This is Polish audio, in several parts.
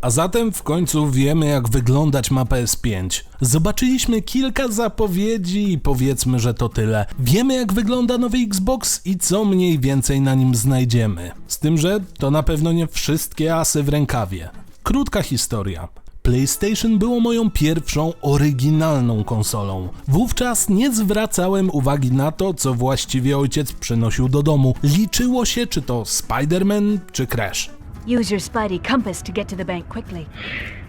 A zatem w końcu wiemy, jak wyglądać ma PS5. Zobaczyliśmy kilka zapowiedzi i powiedzmy, że to tyle. Wiemy, jak wygląda nowy Xbox i co mniej więcej na nim znajdziemy. Z tym, że to na pewno nie wszystkie asy w rękawie. Krótka historia. PlayStation było moją pierwszą oryginalną konsolą. Wówczas nie zwracałem uwagi na to, co właściwie ojciec przynosił do domu. Liczyło się, czy to Spider-Man, czy Crash. Use your Spidey compass to get to the bank quickly.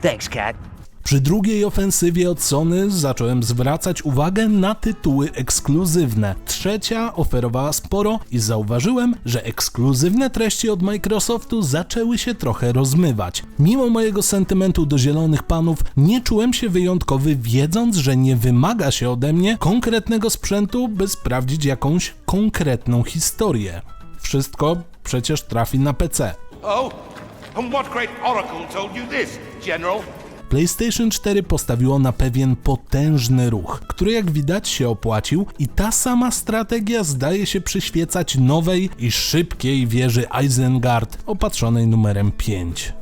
Thanks, Cat. Przy drugiej ofensywie od Sony zacząłem zwracać uwagę na tytuły ekskluzywne. Trzecia oferowała sporo i zauważyłem, że ekskluzywne treści od Microsoftu zaczęły się trochę rozmywać. Mimo mojego sentymentu do zielonych panów, nie czułem się wyjątkowy, wiedząc, że nie wymaga się ode mnie konkretnego sprzętu, by sprawdzić jakąś konkretną historię. Wszystko przecież trafi na PC. Oh, and what great oracle told you this, General? PlayStation 4 postawiło na pewien potężny ruch, który jak widać się opłacił i ta sama strategia zdaje się przyświecać nowej i szybkiej wieży Isengard opatrzonej numerem 5.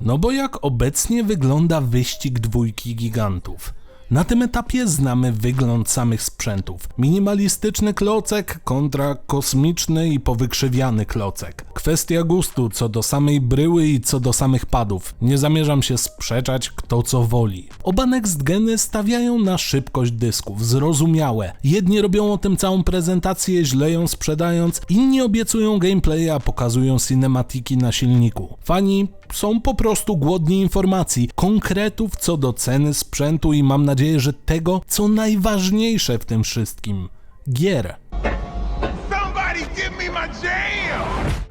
No bo jak obecnie wygląda wyścig dwójki gigantów? Na tym etapie znamy wygląd samych sprzętów. Minimalistyczny klocek kontra kosmiczny i powykrzywiany klocek. Kwestia gustu co do samej bryły i co do samych padów. Nie zamierzam się sprzeczać kto co woli. Oba next geny stawiają na szybkość dysków, zrozumiałe. Jedni robią o tym całą prezentację, źle ją sprzedając, inni obiecują gameplay, a pokazują cinematiki na silniku. Fani są po prostu głodni informacji, konkretów co do ceny sprzętu i mam nadzieję, że tego, co najważniejsze w tym wszystkim gier.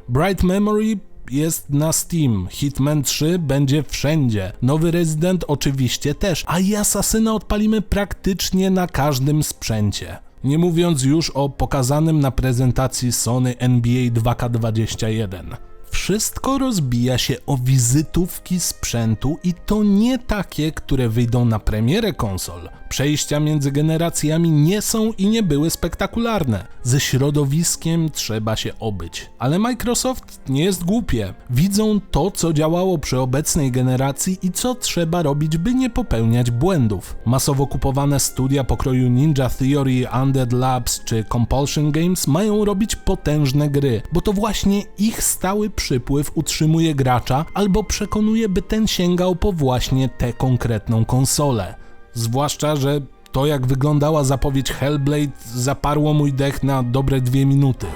Bright Memory jest na Steam, Hitman 3 będzie wszędzie, nowy Resident oczywiście też, a i Asasyna odpalimy praktycznie na każdym sprzęcie. Nie mówiąc już o pokazanym na prezentacji Sony NBA 2K21. Wszystko rozbija się o wizytówki sprzętu i to nie takie, które wyjdą na premierę konsol. Przejścia między generacjami nie są i nie były spektakularne. Ze środowiskiem trzeba się obyć. Ale Microsoft nie jest głupie. Widzą to, co działało przy obecnej generacji i co trzeba robić, by nie popełniać błędów. Masowo kupowane studia pokroju Ninja Theory, Undead Labs czy Compulsion Games mają robić potężne gry, bo to właśnie ich stały przypływ utrzymuje gracza albo przekonuje, by ten sięgał po właśnie tę konkretną konsolę. Zwłaszcza, że to jak wyglądała zapowiedź Hellblade zaparło mój dech na dobre dwie minuty.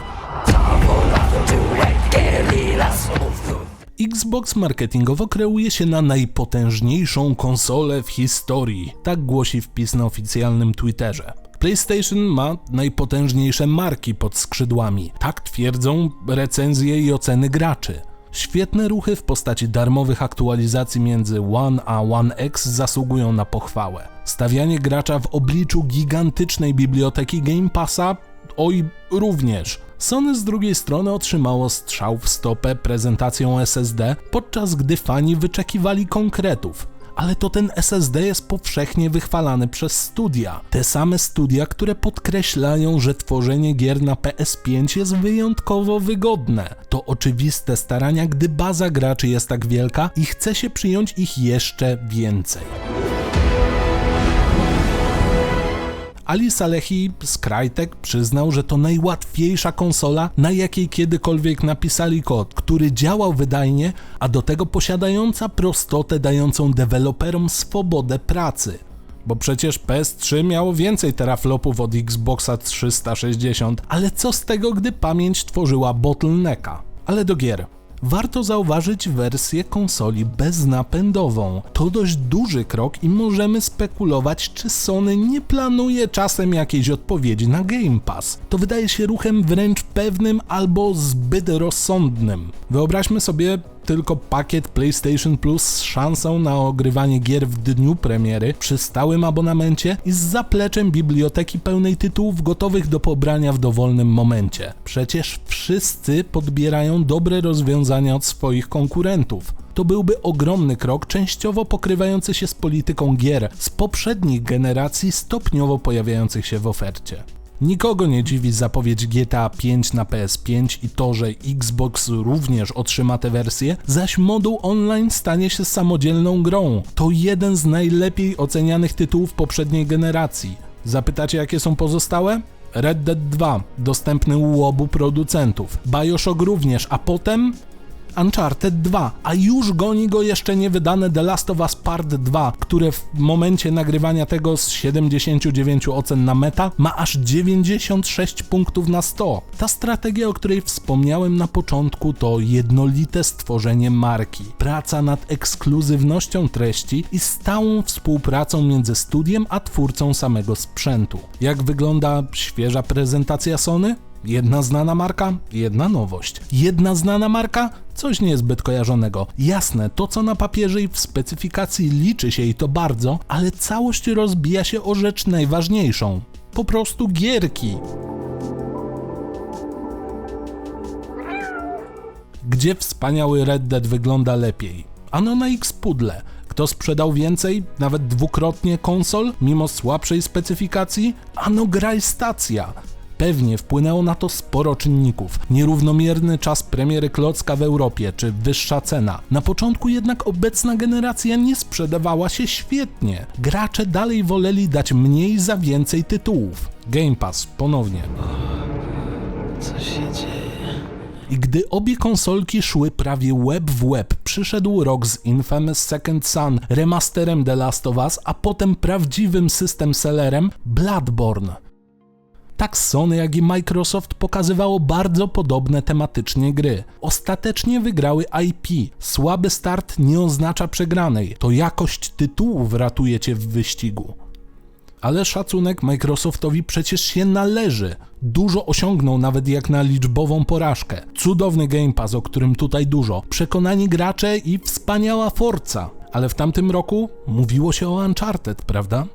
Xbox marketingowo kreuje się na najpotężniejszą konsolę w historii, tak głosi wpis na oficjalnym Twitterze. PlayStation ma najpotężniejsze marki pod skrzydłami, tak twierdzą recenzje i oceny graczy. Świetne ruchy w postaci darmowych aktualizacji między One a One X zasługują na pochwałę. Stawianie gracza w obliczu gigantycznej biblioteki Game Passa oj również. Sony z drugiej strony otrzymało strzał w stopę prezentacją SSD, podczas gdy fani wyczekiwali konkretów. Ale to ten SSD jest powszechnie wychwalany przez studia. Te same studia, które podkreślają, że tworzenie gier na PS5 jest wyjątkowo wygodne. To oczywiste starania, gdy baza graczy jest tak wielka i chce się przyjąć ich jeszcze więcej. Ali Salehi z Crytek przyznał, że to najłatwiejsza konsola, na jakiej kiedykolwiek napisali kod, który działał wydajnie, a do tego posiadająca prostotę dającą deweloperom swobodę pracy. Bo przecież PS3 miało więcej teraflopów od Xboxa 360, ale co z tego, gdy pamięć tworzyła bottlenecka? Ale do gier. Warto zauważyć wersję konsoli beznapędową. To dość duży krok i możemy spekulować, czy Sony nie planuje czasem jakiejś odpowiedzi na Game Pass. To wydaje się ruchem wręcz pewnym albo zbyt rozsądnym. Wyobraźmy sobie tylko pakiet PlayStation Plus z szansą na ogrywanie gier w dniu premiery przy stałym abonamencie i z zapleczem biblioteki pełnej tytułów gotowych do pobrania w dowolnym momencie. Przecież wszyscy podbierają dobre rozwiązania od swoich konkurentów. To byłby ogromny krok, częściowo pokrywający się z polityką gier z poprzednich generacji stopniowo pojawiających się w ofercie. Nikogo nie dziwi zapowiedź GTA 5 na PS5 i to, że Xbox również otrzyma tę wersję, zaś moduł online stanie się samodzielną grą. To jeden z najlepiej ocenianych tytułów poprzedniej generacji. Zapytacie, jakie są pozostałe? Red Dead 2, dostępny u obu producentów. Bioshock również, a potem Uncharted 2, a już goni go jeszcze nie wydane The Last of Us Part 2, które w momencie nagrywania tego z 79 ocen na meta ma aż 96 punktów na 100. Ta strategia, o której wspomniałem na początku, to jednolite stworzenie marki, praca nad ekskluzywnością treści i stałą współpracą między studiem a twórcą samego sprzętu. Jak wygląda świeża prezentacja Sony? Jedna znana marka, jedna nowość. Jedna znana marka, coś niezbyt kojarzonego. Jasne, to co na papierze i w specyfikacji liczy się i to bardzo, ale całość rozbija się o rzecz najważniejszą. Po prostu gierki. Gdzie wspaniały Red Dead wygląda lepiej? Ano na X-Pudle. Kto sprzedał więcej, nawet dwukrotnie konsol, mimo słabszej specyfikacji? Ano graj stacja. Pewnie wpłynęło na to sporo czynników. Nierównomierny czas premiery klocka w Europie, czy wyższa cena. Na początku jednak obecna generacja nie sprzedawała się świetnie. Gracze dalej woleli dać mniej za więcej tytułów. Game Pass ponownie. Co się dzieje? I gdy obie konsolki szły prawie web w web, przyszedł rok z Infamous Second Son, remasterem The Last of Us, a potem prawdziwym system sellerem Bloodborne. Tak Sony, jak i Microsoft pokazywało bardzo podobne tematycznie gry. Ostatecznie wygrały IP. Słaby start nie oznacza przegranej. To jakość tytułów ratuje cię w wyścigu. Ale szacunek Microsoftowi przecież się należy. Dużo osiągnął nawet jak na liczbową porażkę. Cudowny Game Pass, o którym tutaj dużo. Przekonani gracze i wspaniała Forza. Ale w tamtym roku mówiło się o Uncharted, prawda?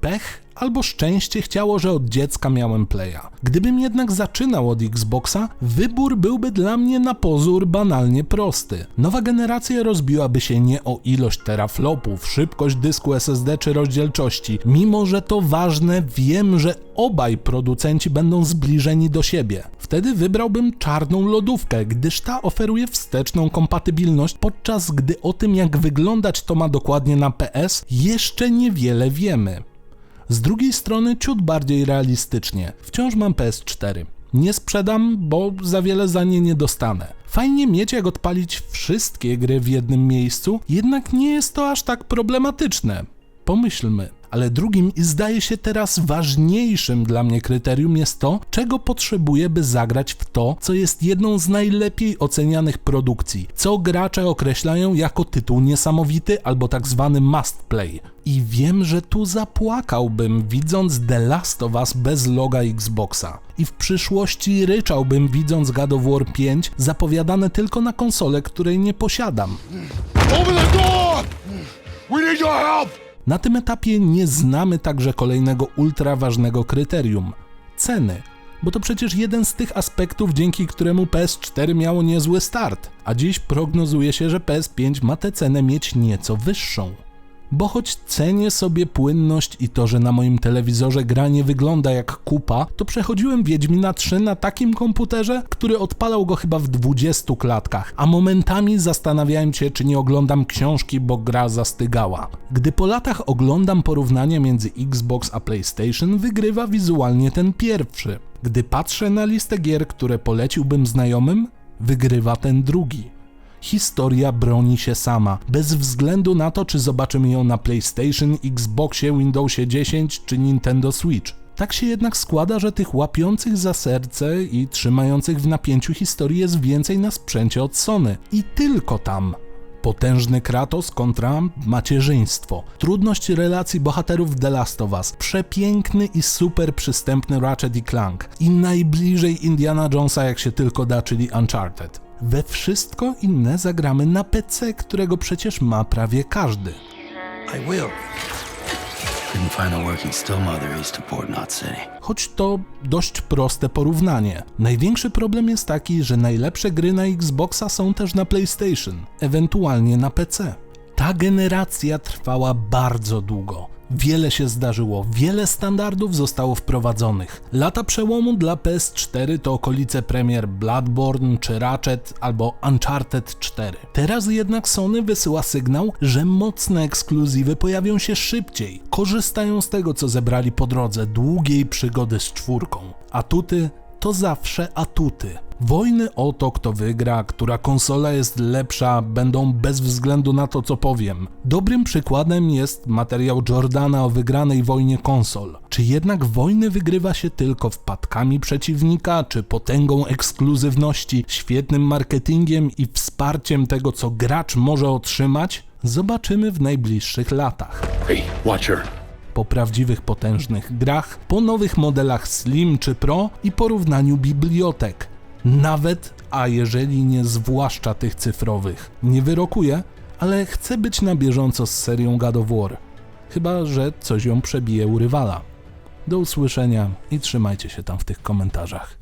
Pech albo szczęście chciało, że od dziecka miałem playa. Gdybym jednak zaczynał od Xboxa, wybór byłby dla mnie na pozór banalnie prosty. Nowa generacja rozbiłaby się nie o ilość teraflopów, szybkość dysku SSD czy rozdzielczości. Mimo, że to ważne, wiem, że obaj producenci będą zbliżeni do siebie. Wtedy wybrałbym czarną lodówkę, gdyż ta oferuje wsteczną kompatybilność, podczas gdy o tym, jak wyglądać to ma dokładnie na PS, jeszcze niewiele wiemy. Z drugiej strony ciut bardziej realistycznie. Wciąż mam PS4. Nie sprzedam, bo za wiele za nie nie dostanę. Fajnie mieć jak odpalić wszystkie gry w jednym miejscu, jednak nie jest to aż tak problematyczne. Pomyślmy. Ale drugim i zdaje się teraz ważniejszym dla mnie kryterium jest to, czego potrzebuję, by zagrać w to, co jest jedną z najlepiej ocenianych produkcji, co gracze określają jako tytuł niesamowity albo tak zwany must play. I wiem, że tu zapłakałbym widząc The Last of Us bez loga Xboxa. I w przyszłości ryczałbym widząc God of War 5 zapowiadane tylko na konsolę, której nie posiadam. Open the door! We need your help! Na tym etapie nie znamy także kolejnego ultra ważnego kryterium ceny. Bo to przecież jeden z tych aspektów, dzięki któremu PS4 miało niezły start, a dziś prognozuje się, że PS5 ma tę cenę mieć nieco wyższą. Bo choć cenię sobie płynność i to, że na moim telewizorze gra nie wygląda jak kupa, to przechodziłem Wiedźmina 3 na takim komputerze, który odpalał go chyba w 20 klatkach, a momentami zastanawiałem się, czy nie oglądam książki, bo gra zastygała. Gdy po latach oglądam porównania między Xbox a PlayStation, wygrywa wizualnie ten pierwszy. Gdy patrzę na listę gier, które poleciłbym znajomym, wygrywa ten drugi historia broni się sama, bez względu na to, czy zobaczymy ją na PlayStation, Xboxie, Windowsie 10 czy Nintendo Switch. Tak się jednak składa, że tych łapiących za serce i trzymających w napięciu historii jest więcej na sprzęcie od Sony. I tylko tam. Potężny Kratos kontra macierzyństwo. Trudność relacji bohaterów The Last of Us. Przepiękny i super przystępny Ratchet i Clank. I najbliżej Indiana Jonesa jak się tylko da, czyli Uncharted. We wszystko inne zagramy na PC, którego przecież ma prawie każdy. I will. Choć to dość proste porównanie. Największy problem jest taki, że najlepsze gry na Xboxa są też na PlayStation, ewentualnie na PC. Ta generacja trwała bardzo długo. Wiele się zdarzyło, wiele standardów zostało wprowadzonych. Lata przełomu dla PS4 to okolice premier Bloodborne czy Ratchet albo Uncharted 4. Teraz jednak Sony wysyła sygnał, że mocne ekskluzywy pojawią się szybciej. Korzystają z tego, co zebrali po drodze długiej przygody z czwórką. Atuty to zawsze atuty. Wojny o to, kto wygra, która konsola jest lepsza, będą bez względu na to, co powiem. Dobrym przykładem jest materiał Jordana o wygranej wojnie konsol. Czy jednak wojny wygrywa się tylko wpadkami przeciwnika, czy potęgą ekskluzywności, świetnym marketingiem i wsparciem tego, co gracz może otrzymać? Zobaczymy w najbliższych latach Hey, watch her. po prawdziwych potężnych grach, po nowych modelach Slim czy Pro i porównaniu bibliotek. Nawet, a jeżeli nie zwłaszcza tych cyfrowych. Nie wyrokuję, ale chcę być na bieżąco z serią God of War. Chyba, że coś ją przebije u rywala. Do usłyszenia i trzymajcie się tam w tych komentarzach.